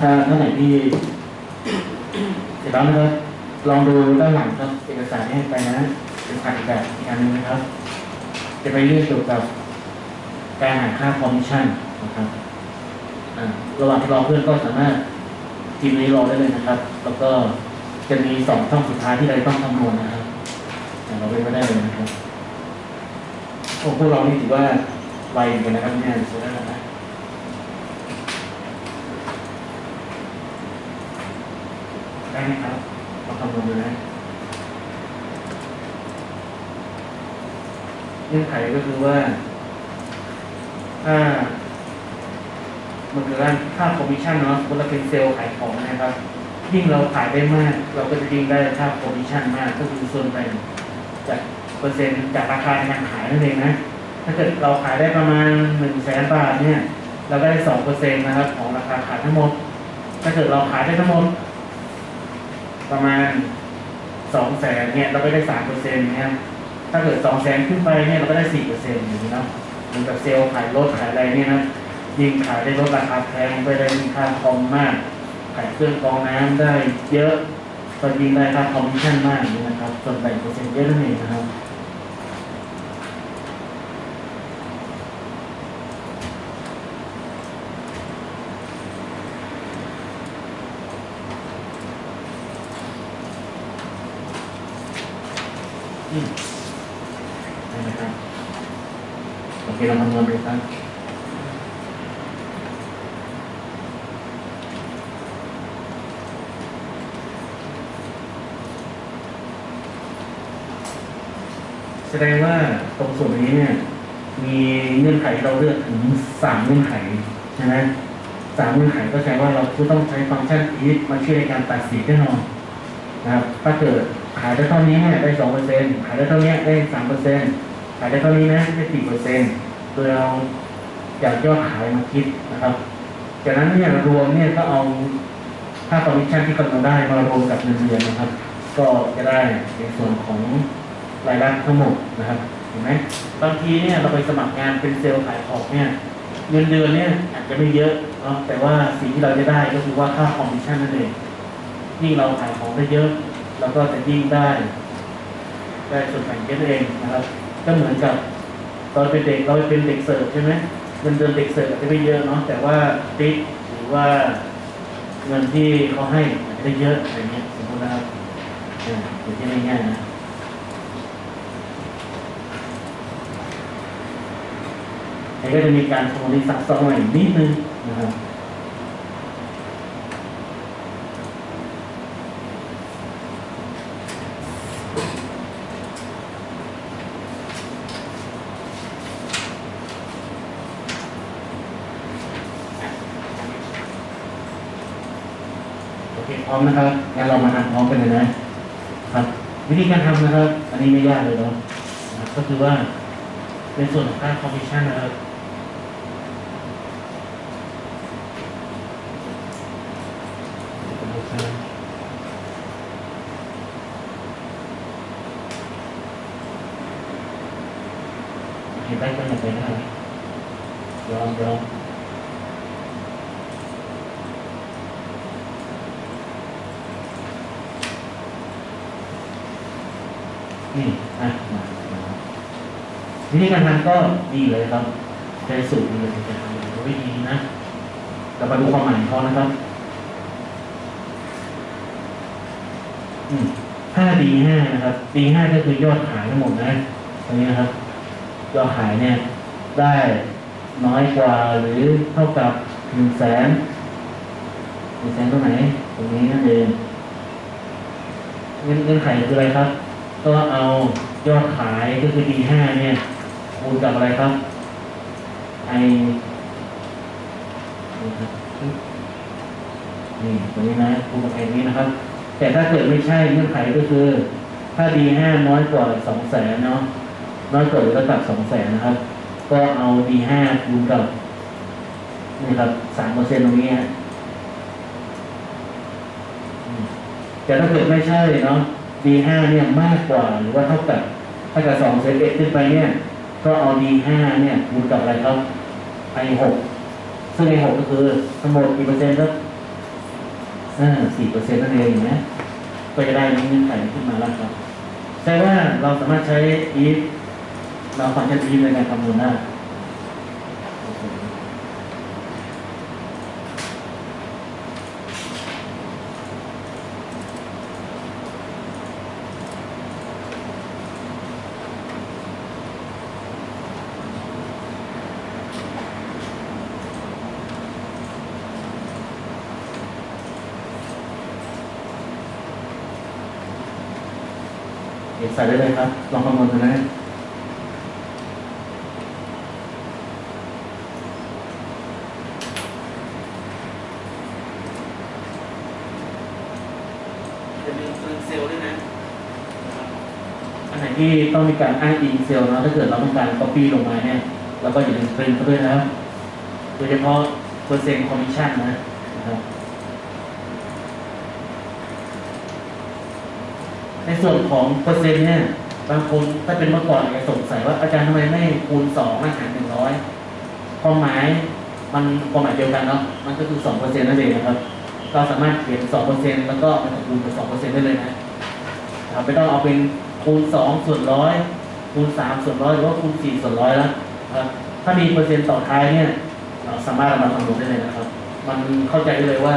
ถ้าท่านไหนที่เสร็จแล้วนะครับลองดูด้านหลังครับเอกสารที่ให้ไปนะเป็นผ่านอีกแบบอีกอันหนึงนะครับ จะไปเรื่องเกี่ยวกับการหาค่าคอมมิชชั่นนะครับระหว่างที่รอเพื่อนก็สามารถทีมนี้รอได้เลยนะครับ แล้วก็จะมีสองช่องสุดท้ายที่เราต้องคำนวณนะครับเราไปไม่ได้เลยนะครับพวกเรานี่ถือว่าไวเหมือนกันนะครับเนี่ยใช้ได้แล้วนะ ได้ไหมครับลองคำนวณดูนะเงื่อนไขก็คือว่า ถ้า มันคือด้านค่าคอมมิชชั่นเนาะสมมติเราเป็นเซลล์ขายของนะครับยิ่งเราขายได้มาก เราก็จะยิ่งได้ค่าคอมมิชชั่นมาก ก็คือส่วนแบ่งจากเปอร์เซ็นต์จากราคาในการขายนั่นเองนะ ถ้าเกิดเราขายได้ประมาณหนึ่งแสนบาทเนี่ย เราได้สองเปอร์เซ็นต์นะครับ ของราคาขายทั้งหมด ถ้าเกิดเราขายได้ทั้งหมด ประมาณสองแสนเนี่ยเราก็ได้สามเปอร์เซ็นต์เนี่ยถ้าเกิดสองแสนขึ้นไปเนี่ยเราก็ได้สี่เปอร์เซ็นต์อย่างนี้เนาะเหมือนกับเซลล์ขายรถขายอะไรเนี่ยนะยิ่งขายได้ลดราคาแพงไปได้มีค่าคอมมากขายเครื่องกรองน้ำได้เยอะก็ยิ่งได้ค่าคอมมิชชั่นมากอย่างนี้นะครับส่วนแบ่งเปอร์เซ็นต์เยอะนั่นเองนะครับ ได้ไหมครับโอเคเราคำนวณดูครับแสดงว่าตรงส่วนนี้เนี่ย มีเงื่อนไขเราเลือกถึงสามเงื่อนไขใช่ไหมสามเงื่อนไขก็แสดงว่าเราคือต้องใช้ฟังก์ชันอีทมาช่วยในการตัดสินแน่นอนนะครับ ถ้าเกิดขายได้เท่านี้เนี่ยได้สองเปอร์เซ็นขายได้เท่านี้ได้สามเปอร์เซ็นต์ ขายได้เท่านี้นะได้สี่เปอร์เซ็นโดยเราจากยอดขายมาคิดนะครับ จากนั้นเนี่ยรวมเนี่ยก็เอาค่าคอมมิชชั่นที่กำหนดได้มารวมกับเงินเดือนนะครับ ก็จะได้ในส่วนของรายได้ทั้งหมดนะครับเห็นไหมบางทีเนี่ยเราไปสมัครงานเป็นเซลล์ขายของเนี่ยเงินเดือนเนี่ยอาจจะไม่เยอะเนาะแต่ว่าสิ่งที่เราจะได้ก็คือว่าค่าคอมมิชชั่นนั่นเองยิ่งเราขายของได้เยอะเราก็จะยิ่งได้ ได้ส่วนแบ่งเยอะเองนะครับ ก็เหมือนกับตอนเป็นเด็กเราเป็นเด็กเสิร์ฟใช่ไหมเงินเดือนเด็กเสิร์ฟอาจจะไม่เยอะเนาะแต่ว่าติ๊กหรือว่าเงินที่เขาให้อาจจะได้เยอะอะไรเงี้ยสมมตินะครับอ่าเดี๋ยวที่ง่ายๆนะแต่ก็จะมีการคำนวณที่ซับซ้อนหน่อยนิดนึงนะครับ โอเคพร้อ มนะครับงั้นเรามาทำพร้อมกันเลยนะครับ วิธีการทำนะครับ อันนี้ไม่ยากเลยเนาะนะครับก็คือว่าในส่วนของค่าคอมมิชชั่นนะครับเห็นได้ก็อย่างไรนะครับยอมยอม นี่อะมามา วิธีการทำก็ดีเลยครับใช้สูตรนี้เลยจะทำอย่างวิธีนะเรามาดูความหมายของเขานะครับห้าดีห้านะครับดีห้าก็คือยอดขายทั้งหมดนะตรงนี้นะครับ ยอดขายเนี่ย ได้น้อยกว่าหรือเท่ากับหนึ่งแสนหนึ่งแสนตรงไหน ตรงนี้นั่นเองเงื่อนเงื่อนไขคืออะไรครับ ก็เอายอดขายก็คือ D5 เนี่ย คูณกับอะไรครับไอนี่ครับนี่ตรงนี้นะคูณกับไอนี้นะครับ แต่ถ้าเกิดไม่ใช่เงื่อนไขก็คือ ถ้า D5 น้อยกว่าสองแสนเนาะน้อยกว่าหรือเท่ากับสองแสนนะครับ ก็เอา D5 คูณกับนี่ครับสามเปอร์เซ็นต์ตรงนี้ฮะแต่ถ้าเกิดไม่ใช่เนาะ D5 เนี่ยมากกว่าหรือว่าเท่ากับถ้ากับสองเซนเอ็ขึ้นไปเนี่ย ก็เอา D5 เนี่ยคูณกับอะไรครับไอหกซึ่งไอหกก็คือทั้งหมดกี่เปอร์เซ็นต์ครับอ่าสี่เปอร์เซ็นต์นั่นเองเนะก็จะได้เงื่อนไขขึ้นมาแล้วครับแต่ว่าเราสามารถใช้ if เราฟังก์ชัน if ในการคำนวณได้ ใส่ได้เลยครับ ลองคำนวณดูนะจะมีปืนเซลล์ด้วยนะอันไหนที่ต้องมีการอ้างอิงเซลล์นะถ้าเกิดเราต้องการ copy ลงมาเนี่ยเราก็อย่าลืมปรินเขาด้วยนะครับโดยเฉพาะเปอร์เซ็นต์คอมมิชชั่นนะนะครับ ในส่วนของเปอร์เซ็นต์เนี่ยบางคนถ้าเป็นเมื่อก่อนอาจจะสงสัยว่าอาจารย์ทำไมไม่คูณสองมาหารหนึ่งร้อยความหมายมันความหมายเดียวกันเนาะมันก็คือสองเปอร์เซ็นต์นั่นเองนะครับเราสามารถเขียนสองเปอร์เซ็นต์แล้วก็มันคูณกับสองเปอร์เซ็นต์ได้เลยนะครับไม่ต้องเอาเป็นคูณสองส่วนร้อยคูณสามส่วนร้อยหรือว่าคูณสี่ส่วนร้อยแล้วครับถ้ามีเปอร์เซ็นต์ต่อท้ายเนี่ย เราสามารถเอามาคำนวณได้เลยนะครับ มันเข้าใจได้เลยว่า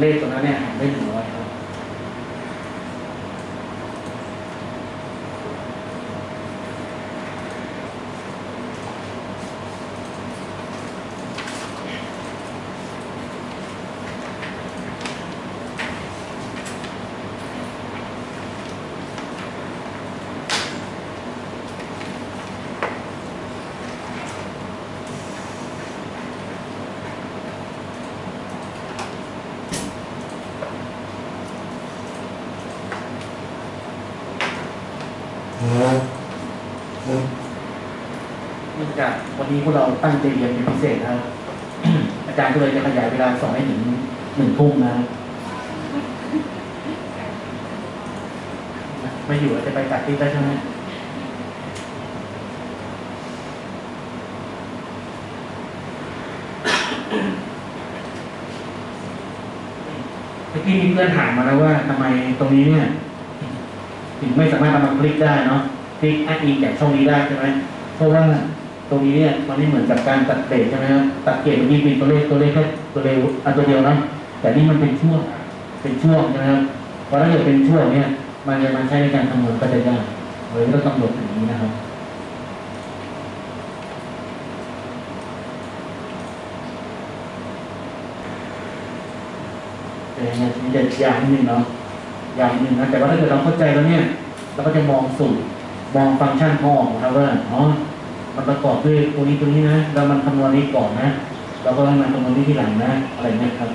เลขตัวนั้นเนี่ยหารได้หนึ่งร้อยครับ นนี้พวกเราตั้งใจเรียนเป็นพิเศษนะครับอาจารย์ก็เลยจะขยายเวลาสอนให้ถึงหนึ่งทุ่มนะ ไม่อยู่จะไปตัดที่ได้ใช่ไหมเมื่อกี้มีเพื่อนถามมาแล้วว่าทำไมตรงนี้เนี่ย ถึงไม่สามารถเอามาคลิกได้เนาะคลิกแอดอินจากช่องนี้ได้ใช่ไหมเพราะว่า ตรงนี้เนี่ยมันไม่เหมือนกับการตัดเกรดใช่ไหมครับตัดเกรดมันมีเป็นตัวเลขตัวเลขแค่ตัวเลขอันตัวเดียวนะแต่นี่มันเป็นช่วงเป็นช่วงใช่ไหมครับเพราะถ้าเกิดเป็นช่วงเนี่ย มันจะมาใช้ในการคำนวณก็จะยากเลยต้องกำหนดอย่างนี้นะครับแต่ยังไงมันจะยาวนิดนึงเนาะยาวนิดนึงนะแต่ว่าถ้าเกิดเราเข้าใจแล้วเนี่ย เราก็จะมองสูตรมองฟังก์ชันเขาออกนะครับว่าอ๋อ มันประกอบด้วยตัวนี้ตัวนี้นะแล้วมันคำนวณนี้ก่อนนะแล้วก็ให้มันคำนวณนี้ทีหลังนะอะไรเงี้ยครับ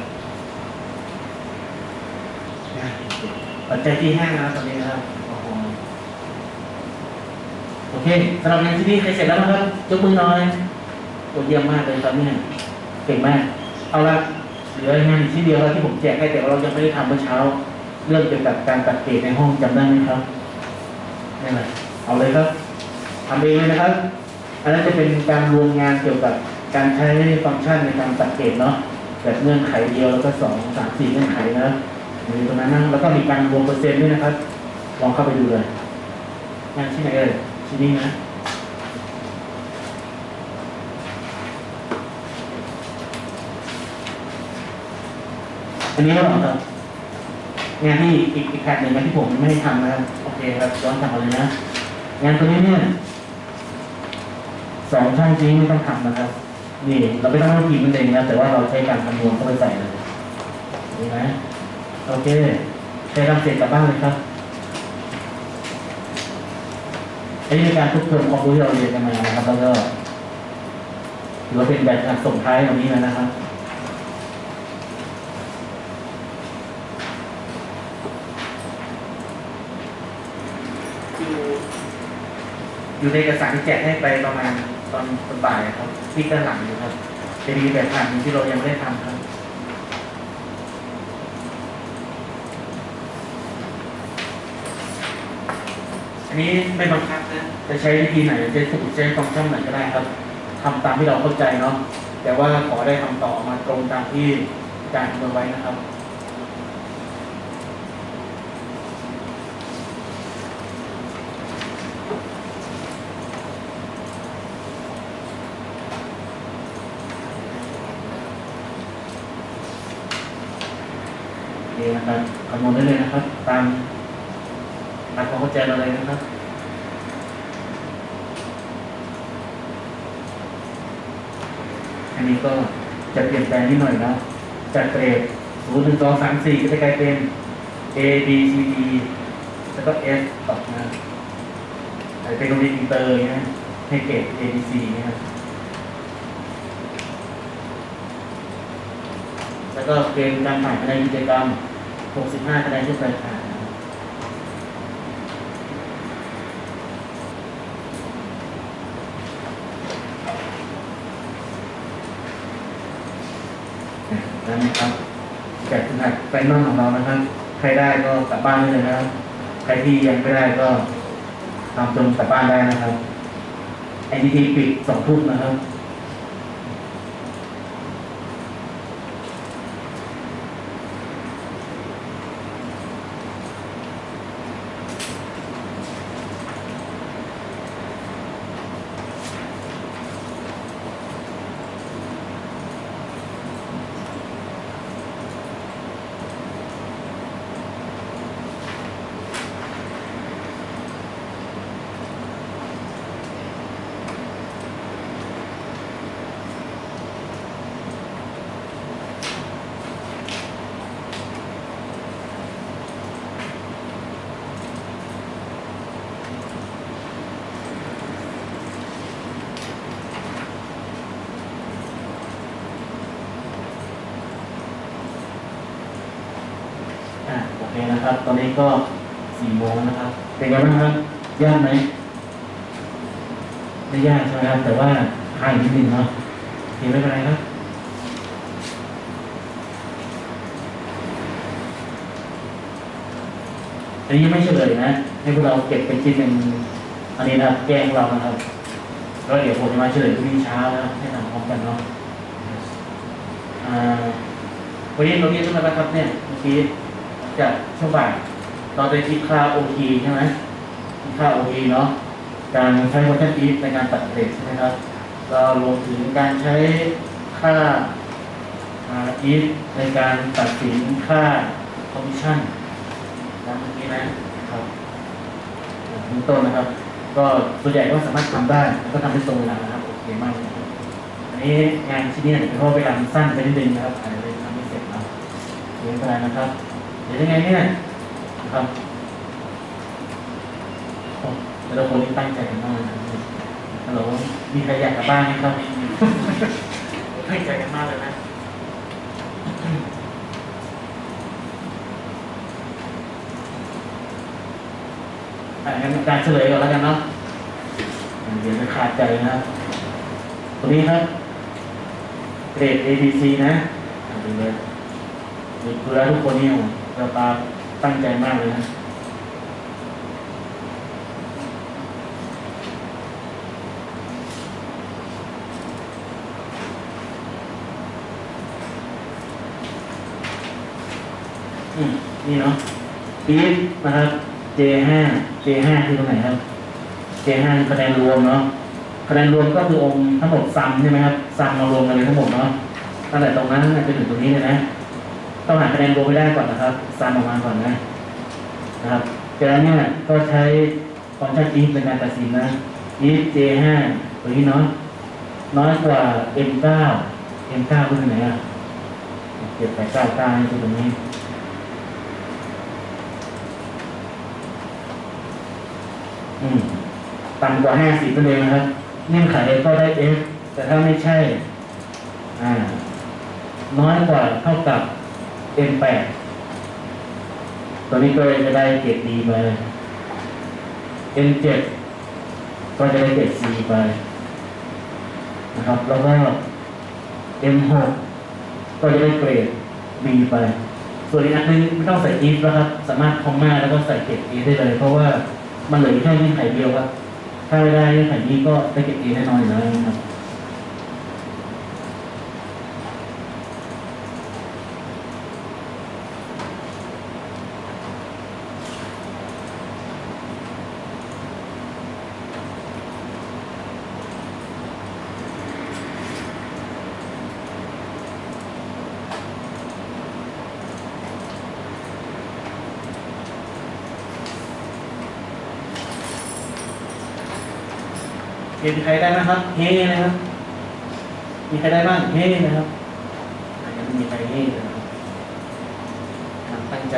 ปัจจัยที่ห้านะครับตอนนี้นะครับโอ้โหโอเคสำหรับงานที่นี่ใครเสร็จแล้วนะครับยกมือหน่อยโอ้เยี่ยมมากเลยครับเนี่ยเก่งมาก เอาละเหลืองานอีกที่เดียวแล้วที่ผมแจกให้แต่ว่าเรายังไม่ได้ทำเมื่อเช้า เรื่องเกี่ยวกับการตัดเกรดในห้องจำได้ไหมครับนี่แหละเอาเลยครับทำเองเลยนะครับ อันนั้นจะเป็นการรวมงานเกี่ยวกับการใช้ฟังก์ชันในการตัดเกรดเนาะแบบเงื่อนไขเดียวแล้วก็สองสามสี่เงื่อนไขนะมีตรงนั้นนะแล้วก็มีการรวมเปอร์เซ็นต์ด้วยนะครับ ลองเข้าไปดูเลยงานที่ไหนเอ่ยที่นี่นะอันนี้ก็เหรอครับงานที่อีกอีกแพทหนึ่งนะที่ผมไม่ได้ทำนะโอเคครับย้อนกลับมาเลยนะ งานตัวนี้เนี่ย สองช่องจริงไม่ต้องทำนะครับ นี่เราไม่ต้องทำทีมันเองนะแต่ว่าเราใช้การคำนวณเข้าไปใส่เลยนี่นะโอเคใช้ทำเสร็จกลับบ้านเลยครับอันนี้เป็นการทบทวนความรู้ที่เราเรียนกันมานะครับแล้วก็ถือว่าเป็นแบบส่งท้ายวันนี้แล้วนะครับอยู่อยู่ในเอกสารที่แจกให้ไปประมาณ ตอนตอนบ่ายครับ ที่ด้านหลังอยู่ครับจะมีแบบผ่านหนที่เรายังไม่ได้ทำครับอันนี้ไม่บังคับนะจะใช้วิธีไหนจะใช้สูตรใช้ฟังก์ชันไหนก็ได้ครับทำตามที่เราเข้าใจเนาะแต่ว่าขอได้คำตอบมาตรงตามที่อาจารคำนวณไว้นะครับ เคนะครับคำนวณได้เลยนะครับ ตามตามความเข้าใจเราเลยนะครับอันนี้ก็จะเปลี่ยนแปลงนิดหน่อยนะจากเกรดศูนย์หนึ่งสองสามสี่ก็จะกลายเป็น A B C D แล้วก็ S ต่อมาอาจจะเป็นโรงเรียนอินเตอร์เงี้ยนะให้เกรด A B C นะครับแล้วก็เกณฑ์การผ่านคะแนนกิจกรรม 65คะแนนช่วงปลายทางนะครับได้ไหมครับแจกคุณหัดไฟนอลของเรานะครับ ใครได้ก็กลับบ้านได้เลยนะครับ ใครที่ยังไม่ได้ก็ทำจนกลับบ้านได้นะครับ NTT ปิดสองทุ่มนะครับ นะครับ ตอนนี้ก็สี่โมงนะครับ เป็นไงบ้างครับ ยากไหมไม่ยากใช่ไหมครับ แต่ว่าห่างนิดนึงเนาะโอเคไม่เป็นไรครับอันนี้ยังไม่เฉลยนะ ให้พวกเราเก็บเป็นชิ้นเป็นอันนี้นะแกงเรานะครับ แล้วเดี๋ยวผมจะมาเฉลยพรุ่งนี้เช้านะครับให้ทำพร้อมกันเนาะอ่าวันนี้เราเรียนรู้อะไรบ้างครับเนี่ยเมื่อกี้ จากช่วงบ่ายเราจะคิดค่า OT ใช่ไหมคิดค่า OT เนาะการใช้วัตถุดิบในการตัดเกรดใช่ไหมครับเรารวมถึงการใช้ค่าอ่า if ในการตัดสินค่า commission นะเมื่อกี้นะครับเบื้องต้นนะครับ ก็ส่วนใหญ่ก็สามารถทำได้ก็ทำได้ตรงเวลานะครับโอเคมากนะครับอันนี้งานชิ้นนี้อาจจะเป็นเพราะเวลามันสั้นไปนิดนึงนะครับอาจจะทำไม่เสร็จนะเรียนไรนะครับ เดี๋ยวยังไงเนี่ยนะครับโอ้แต่ละคนนี่ตั้งใจกันมากนะครับฮัลโหลมีใครอยากกลับบ้านไหมครับตั้งใจกันมากเลยนะอะงั้นการเฉลยก่อนแล้วกันเนาะอะเดี๋ยวจะขาดใจนะครับตรงนี้ครับเกรด A B C นะอะดูเลยดูดูแล้วทุกคนนี่ เราตาตั้งใจมากเลยนะอืมนี่เนาะปี๊ดนะครับ J5 J5 คือตรงไหนครับ J5 คือคะแนนรวมเนาะคะแนนรวมก็คือองค์ทั้งหมดซัมใช่ไหมครับซัมมารวมกันเลยทั้งหมดเนาะตั้งแต่ตรงนั้นจนถึงตรงนี้เลยนะ ต้องหาคะแนนรวมไม่ได้ก่อนนะครับซัมออกมาก่อนนะนะครับจากนั้นเนี่ยก็ใช้ฟังก์ชัน if ในการตัดสินนะ if J5 ตัวนี้เนาะน้อยกว่า M9 M9 คือตรงไหนอะเก็บไป99นี่คือตรงนี้อืมต่ำกว่าห้าสิบนั่นเองนะครับเงื่อนไขก็ได้ F แต่ถ้าไม่ใช่ อ่า น้อยกว่าเท่ากับ M8 ตัวนี้ก็จะได้เกรด D ไป M7 ก็จะได้เกรด C ไปนะครับแล้วก็ M6 ก็จะได้เกรด B ไป ส่วนอีกอันนึงไม่ต้องใส่ if แล้วครับ สามารถคอมมาแล้วก็ใส่เกรด A ได้เลย เพราะว่ามันเหลือแค่เงื่อนไขเดียวครับถ้าไม่ได้เงื่นไขนี้ก็ได้เกรด A แน่นอนอยู่แล้วนะครับ มีใครได้ไหมครับ เฮ้นะครับ มีใครได้บ้าง เฮ้นะครับอาจจะไม่มีใครเฮ้เลยนะครับอะตั้งใจ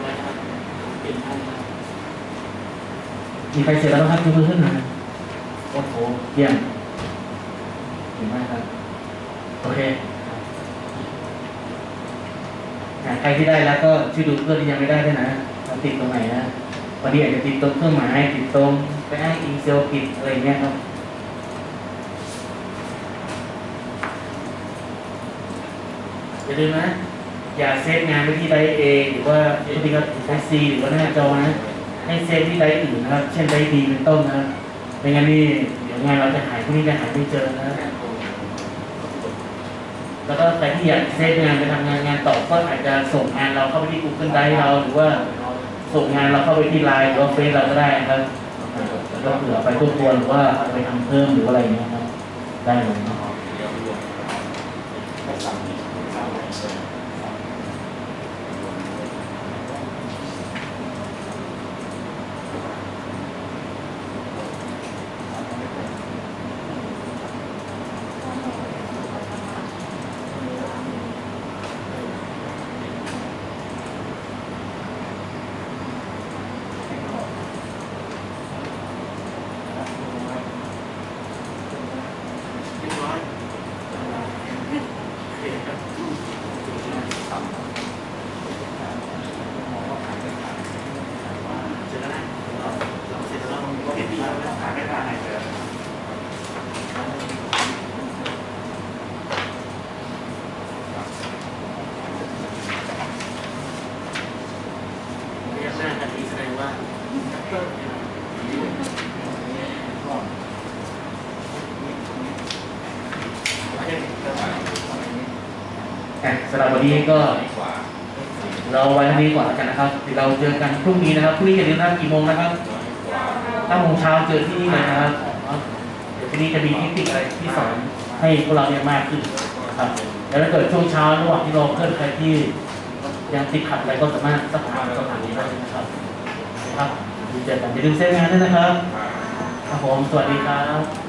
ไว้ครับเปลี่ยนห้องครับ มีใครเสร็จแล้วบ้างครับยกมือขึ้นหน่อยโอ้โหเยี่ยมเก่งมากครับ โอเคใครที่ได้แล้วก็ช่วยดูเพื่อนที่ยังไม่ได้ด้วยนะติดตรงไหนนะพอดีอาจจะติดตรงเครื่องหมายติดตรงไปอ้างอิงเซลผิดอะไรเงี้ยครับอย่าลืมนะ อย่าเซฟงานไว้ที่ไดเอง หรือว่าที่ก็ไดซีหรือว่าหน้าจอนะ ให้เซฟที่ไดอื่นนะครับ เช่นไดดีเป็นต้นนะครับไม่งั้นนี่เดี๋ยวงานเราจะหายพวกนี้จะหายไม่เจอนะครับแล้วก็ใครที่อยากเซฟงานไปทำงานงานต่อก็อาจจะส่งงานเราเข้าไปที่ Google Drive เราหรือว่าส่งงานเราเข้าไปที่ไลน์หรือว่าเฟซเราก็ได้นะครับแล้วก็เผื่อไปทบทวนหรือว่าไปทำเพิ่มหรือว่าอะไรเงี้ยครับได้เลยเนาะเรียบร้อยโอเคครับเสร็จแล้วนะเราเราเสร็จแล้วเราเปลี่ยนดีแล้วนะหาไม่ได้เจอพยักหน้ากันนี้แสดงว่าเพิ่มโอเค อะสำหรับวั นี้ก็เราไว้เท่านี้ก่อนแล้วกันนะครับเดี๋ยวเราเจอกันพรุ่งนี้นะครับพรุ่งนี้อย่าลืมนะกี่โมงนะครับถ้าโมงเช้าเจอที่นี่เลยนะครับเดี๋ยวที่นี่จะมีเทคนิคอะไรที่สอนให้พวกเราเนี่ยมากขึ้นนะครับแล้วถ้าเกิดช่วงเช้าระหว่างที่รอเพื่อนใครที่ ยังติดขัดอะไรก็สามารถสอบถามสอบถามนี้ได้นะครับครับเดี๋ยวเจอกันอย่าลืมเซฟงานด้วยนะครับครับผมสวัสดีครับ